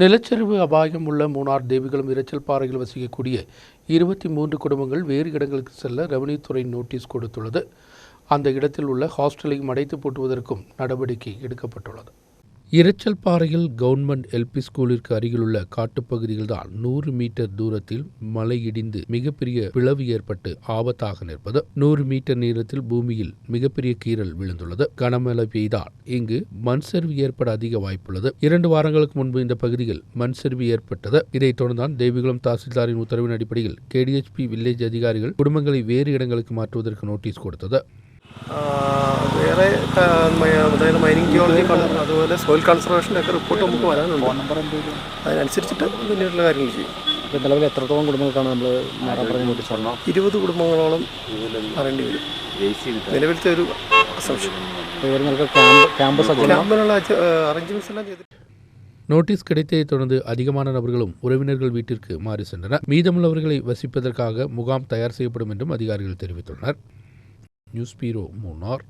நிலச்சரிவு அபாயம் உள்ள மூணார் தேவிகளும் இரைச்சல் பாறையில் வசிக்கக்கூடிய இருபத்தி மூன்று குடும்பங்கள் வேறு இடங்களுக்கு செல்ல ரெவன்யூ துறை நோட்டீஸ் கொடுத்துள்ளது. அந்த இடத்தில் உள்ள ஹாஸ்டலையும் அடைத்து பூட்டுவதற்கும் நடவடிக்கை எடுக்கப்பட்டுள்ளது. இரைச்சல் பாறையில் கவர்மெண்ட் எல்பி ஸ்கூலிற்கு அருகிலுள்ள காட்டுப்பகுதியில்தான் நூறு மீட்டர் தூரத்தில் மலை இடிந்து மிகப்பெரிய பிளவு ஏற்பட்டு ஆபத்தாக நிற்பது. நூறு மீட்டர் நீளத்தில் பூமியில் மிகப்பெரிய கீறல் விழுந்துள்ளது. கனமழை பெய்தால் இங்கு மண் சரிவு ஏற்பட அதிக வாய்ப்புள்ளது. இரண்டு வாரங்களுக்கு முன்பு இந்த பகுதியில் மண் சரிவு ஏற்பட்டது. இதைத் தொடர்ந்தான் தேவிகுளம் தாசில்தாரின் உத்தரவின் அடிப்படையில் கேடிஎச்பி வில்லேஜ் அதிகாரிகள் குடும்பங்களை வேறு இடங்களுக்கு மாற்றுவதற்கு நோட்டீஸ் கொடுத்தது. വേറെ ക- മ- അതായത് മൈനിങ് ജിയോളജി കൺ- അതുപോലെ സോയിൽ കൺസർവേഷൻ്റെ ഒക്കെ റിപ്പോർട്ട് നമുക്ക് വരാനുണ്ട് നമ്പർ എന്തെങ്കിലും അതിനനുസരിച്ചിട്ട് പിന്നീടുള്ള കാര്യങ്ങൾ ചെയ്യും ഇപ്പം നിലവിൽ എത്രത്തോളം കുടുംബങ്ങൾക്കാണ് നമ്മൾ മാറാൻ പറഞ്ഞ് നോട്ടീസ് തന്നത് ഇരുപത് കുടുംബങ്ങളോളം അറിയേണ്ടി വരും നിലവിലത്തെ ഒരു അസംഷൻ അപ്പോൾ ഇവർ നിങ്ങൾക്ക് ക്യാമ്പ് ക്യാമ്പ് സജ്ജമാ ക്യാമ്പിനുള്ള അറേഞ്ച്മെന്റ്സ് എല്ലാം ചെയ്തിട്ട് நோட்டீஸ் கிடைத்ததை தொடர்ந்து அதிகமான நபர்களும் உறவினர்கள் வீட்டிற்கு மாறி சென்றனர் மீதமுள்ளவர்களை வசிப்பதற்காக முகாம் தயார் செய்யப்படும் என்றும் அதிகாரிகள் தெரிவித்துள்ளனர் Newspiro Monor